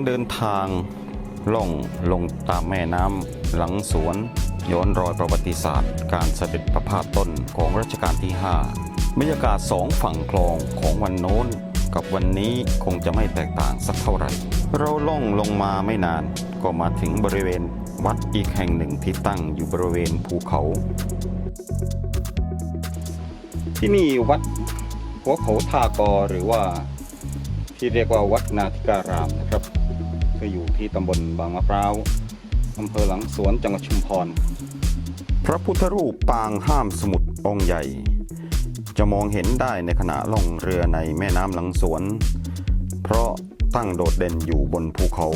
การเดินทางล่องลงตามแม่น้ำหลังสวน ย้อนรอยประวัติศาสตร์ การเสด็จประพาสต้นของรัชกาลที่ 5 บรรยากาศสองฝั่งคลองของวันโน้น กับวันนี้คงจะไม่แตกต่างสักเท่าไหร่ เราล่องลงมาไม่นาน ก็มาถึงบริเวณวัดอีกแห่งหนึ่งที่ตั้งอยู่บริเวณภูเขา ที่นี่วัดหัวเขาทากอหรือว่าที่เรียกว่าวัดนาธิการามนะครับ ก็อยู่ที่ตำบลบางมะพร้าวอำเภอหลังสวนจังหวัดชุมพร พระพุทธรูปปางห้ามสมุทรองค์ใหญ่ จะมองเห็นได้ในขณะล่องเรือในแม่น้ำหลังสวน เพราะตั้งโดดเด่นอยู่บนภูเขา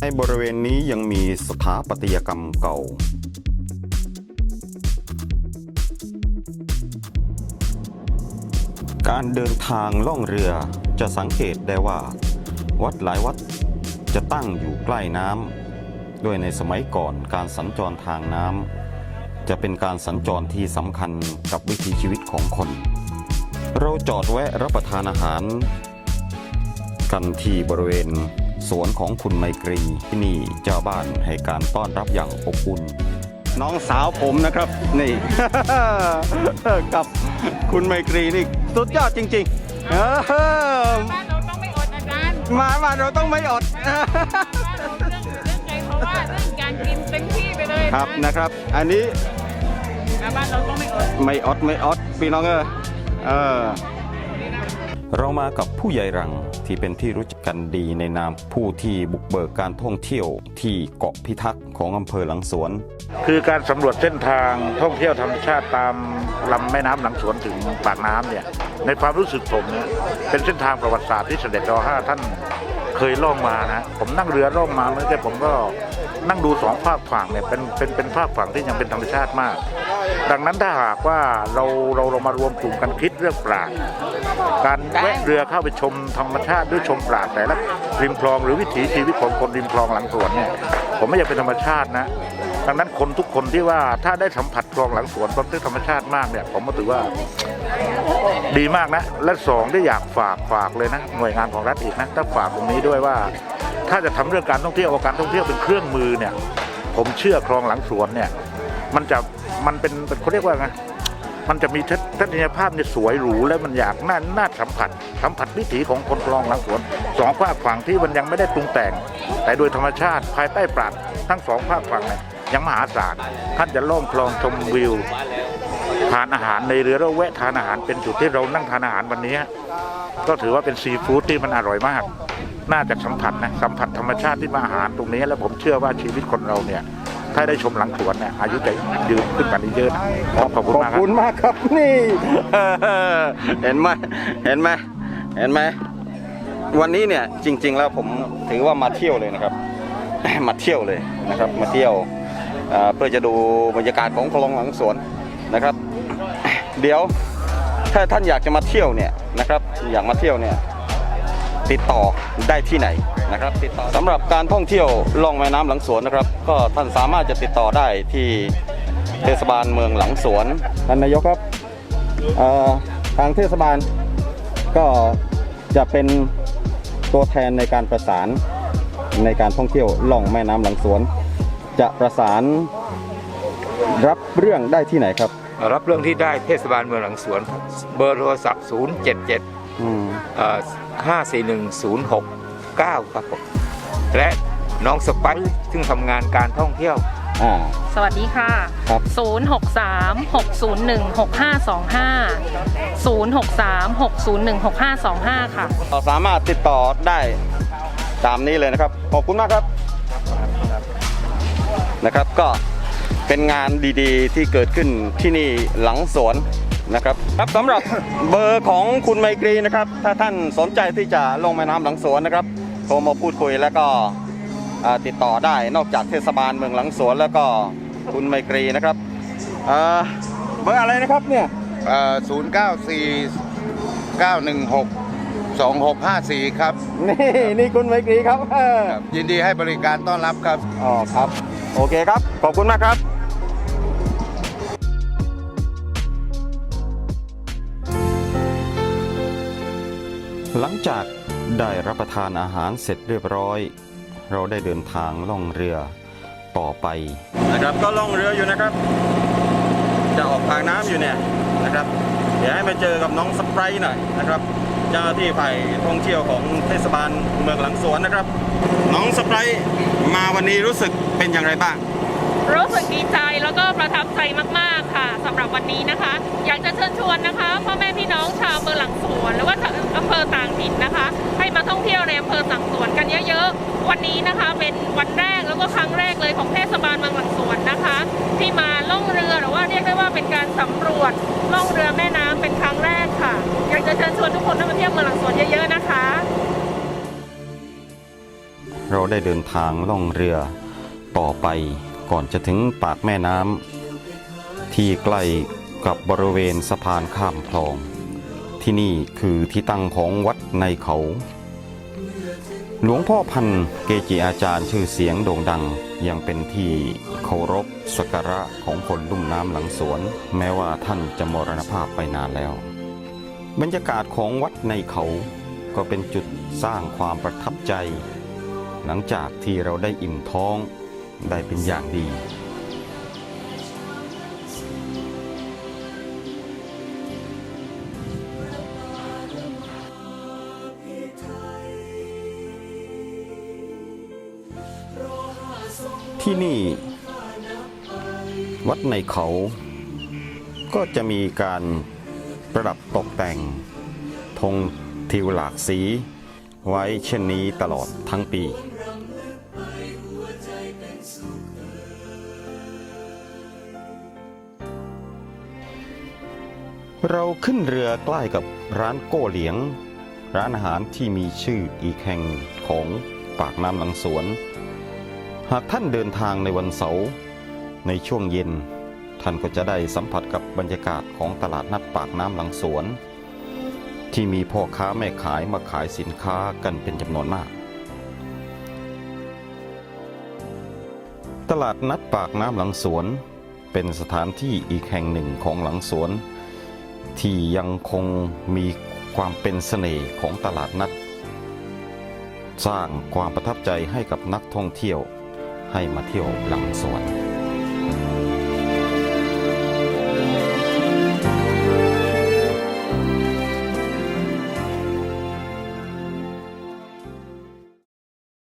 ในบริเวณนี้ยังมีสถาปัตยกรรมเก่าการเดินทางล่องเรือจะสังเกตได้ว่า วัดหลายวัด จะตั้งอยู่ใกล้น้ำโดยในสมัยก่อนการสัญจรทางน้ำจะเป็นการสัญจรที่สำคัญกับวิถีชีวิตของคน เราจอดแวะรับประทานอาหาร กันที่บริเวณสวนของคุณไมตรีที่นี่เจ้าบ้านให้การต้อนรับอย่างอบอุ่น น้องสาวผมนะครับนี่ กับคุณไมตรีนี่สุดยอดจริงๆเออ มามาเราต้องไม่อดบ้านเราเรื่องเรื่องใจเพราะว่าเรื่องการกินเต็มที่ไปเลยครับนะครับ อันนี้ บ้านเราต้องไม่อด ไม่อดไม่อดพี่น้องเออเออ เรามากับผู้ใหญ่รังที่เป็นที่รู้จักกันดีในนามผู้ที่บุกเบิกการท่องเที่ยวที่เกาะพิทักษ์ของอำเภอหลังสวน คือการสำรวจเส้นทางท่องเที่ยวธรรมชาติตามลำแม่น้ำหลังสวนถึงปากน้ำเนี่ยในความรู้สึกผมเนี่ยเป็นเส้นทางประวัติศาสตร์ที่เสด็จรห้าท่านเคยล่องมานะผมนั่งเรือล่องมาเมื่อกี้ผมก็นั่งดูสองภาคฝั่งเนี่ยเป็นเป็นเป็นภาคฝั่งที่ยังเป็นธรรมชาติมาก ดังนั้นถ้าหากว่าเราเราเรามารวมกลุ่มกันคิดเรื่องปราดการแวะเรือเข้าไปชมธรรมชาติด้วยชมปราดแต่ละริมคลองหรือวิถีชีวิตของคนริมคลองหลังสวนเนี่ยผมไม่อยากเป็นธรรมชาตินะดังนั้นคนทุกคนที่ว่าถ้าได้สัมผัสคลองหลังสวนความเป็นธรรมชาติมากเนี่ยผมก็ถือว่าดีมากนะ และสองได้อยากฝากฝากเลยนะหน่วยงานของรัฐอีกนะถ้าฝากตรงนี้ด้วยว่า ถ้าจะทำเรื่องการท่องเที่ยวเอาการท่องเที่ยวเป็นเครื่องมือเนี่ย ผมเชื่อคลองหลังสวนเนี่ย มันจะ มันเป็นเขาเรียกว่าไงมันจะมีทัศทัศนียภาพเนี่ยสวยหรูและมันอยากน่าน่าสัมผัส สัมผัสวิถีของคนคลองหลังสวนสองภาคฝั่งที่มันยังไม่ได้ปรุงแต่ง แต่โดยธรรมชาติภายใต้ปราดทั้งสองภาคฝั่งเนี่ยยังมหาศาลท่านจะล่องคลองชมวิวทานอาหารในเรือแล้วแวะทานอาหารเป็นจุดที่เรานั่งทานอาหารวันนี้ ก็ถือว่าเป็นซีฟู้ดที่มันอร่อยมาก น่าจะสัมผัสนะสัมผัสธรรมชาติที่มาอาหารตรงนี้ แล้วผมเชื่อว่าชีวิตคนเราเนี่ย ถ้าได้ชมหลังสวนเนี่ยอายุจะยืนขึ้นกว่านี้เยอะขอบคุณขอบมากครับ คุณมากครับนี่ เห็นไหมเห็นไหมเห็นไหมวันนี้เนี่ยจริง ๆ แล้วผมถือว่ามาเที่ยวเลยนะครับ มาเที่ยวเลยนะครับ มาเที่ยวเอ่อเพื่อจะดูบรรยากาศของคลองหลังสวนนะครับ เดี๋ยวถ้าท่านอยากจะมาเที่ยวเนี่ยนะครับ อยากมาเที่ยวเนี่ยติดต่อได้ที่ไหน นะครับติดต่อสำหรับการท่องเที่ยวล่องแม่น้ำหลังสวนนะครับ ก็ท่านสามารถจะติดต่อได้ที่เทศบาลเมืองหลังสวนท่านนายกครับเอ่อทางเทศบาลก็จะเป็นตัวแทนในการประสานในการท่องเที่ยวล่องแม่น้ำหลังสวน จะประสานรับเรื่องได้ที่ไหนครับรับเรื่องที่ได้เทศบาลเมืองหลังสวนเบอร์โทรศัพท์ 077 อืมเอ่ อ541 069ครับผมและน้องสไปซ์ซึ่งทำงานการท่องเที่ยวอ่าสวัสดีค่ะ ครับ 063 601 6525 063 601 6525 ค่ะเราสามารถติดต่อได้ตามนี้เลยนะครับ ขอบคุณมากครับ นะครับก็เป็นงานดีๆ ที่เกิดขึ้นที่นี่หลังสวนนะครับครับสำหรับเบอร์ของคุณไมตรีนะครับ ถ้าท่านสนใจที่จะลงแม่น้ำหลังสวนนะครับโทรมาพูดคุยแล้วก็อ่าติดต่อได้นอกจากเทศบาลเมืองหลังสวนแล้วก็คุณไมตรีนะครับอ่าเบอร์อะไรนะครับเนี่ยศูนย์เก้าสี่เก้าหนึ่งหกสองหกห้าสี่ครับ นี่นี่คุณไมตรีครับเออยินดีให้บริการต้อนรับครับ อ๋อครับ โอเคครับ ขอบคุณมากครับหลังจาก ได้รับประทานอาหารเสร็จเรียบร้อย เราได้เดินทางล่องเรือต่อไปนะครับก็ล่องเรืออยู่นะครับ จะออกปากน้ำอยู่เนี่ยนะครับ เดี๋ยวให้มาเจอกับน้องสไปร์หน่อยนะครับเจ้าหน้าที่ฝ่ายท่องเที่ยวของเทศบาลเมืองหลังสวนนะครับ น้องสไปร์มาวันนี้รู้สึกเป็นอย่างไรบ้าง รู้สึกดีใจแล้วก็ประทับใจมากๆค่ะสำหรับวันนี้นะคะ อยากจะเชิญชวนนะคะพ่อแม่พี่น้องชาวอำเภอหลังสวน หรือว่าอำเภอต่างถิ่นนะคะ ให้มาท่องเที่ยวในอำเภอหลังสวนกันเยอะๆ วันนี้นะคะเป็นวันแรกแล้วก็ครั้งแรกเลยของเทศบาลเมืองหลังสวนนะคะ ที่มาล่องเรือหรือว่าเรียกได้ว่าเป็นการสำรวจล่องเรือแม่น้ำเป็นครั้งแรกค่ะ อยากจะเชิญชวนทุกคนให้มาเที่ยวเมืองหลังสวนเยอะๆนะคะ เราได้เดินทางล่องเรือต่อไป ก่อนจะถึงปากแม่น้ำที่ใกล้กับบริเวณสะพานข้ามคลอง ที่นี่คือที่ตั้งของวัดในเขา หลวงพ่อพันเกจิอาจารย์ชื่อเสียงโด่งดังยังเป็นที่เคารพสักการะของคนลุ่มน้ำหลังสวน แม้ว่าท่านจะมรณภาพไปนานแล้ว บรรยากาศของวัดในเขาก็เป็นจุดสร้างความประทับใจ หลังจากที่เราได้อิ่มท้อง ได้เป็นอย่างดี ที่นี่ วัดในเขาก็จะมีการประดับตกแต่งธงทิวหลากสี ไว้เช่นนี้ตลอดทั้งปี เราขึ้นเรือใกล้กับร้านโก้เหลียง ร้านอาหารที่มีชื่ออีกแห่งของปากน้ำหลังสวน หากท่านเดินทางในวันเสาร์ในช่วงเย็น ท่านก็จะได้สัมผัสกับบรรยากาศของตลาดนัดปากน้ำหลังสวน ที่มีพ่อค้าแม่ขายมาขายสินค้ากันเป็นจำนวนมาก ตลาดนัดปากน้ำหลังสวน เป็นสถานที่อีกแห่งหนึ่งของหลังสวน ที่ยังคงมีความเป็นเสน่ห์ของตลาดนัด สร้างความประทับใจให้กับนักท่องเที่ยวให้มาเที่ยวหลังสวน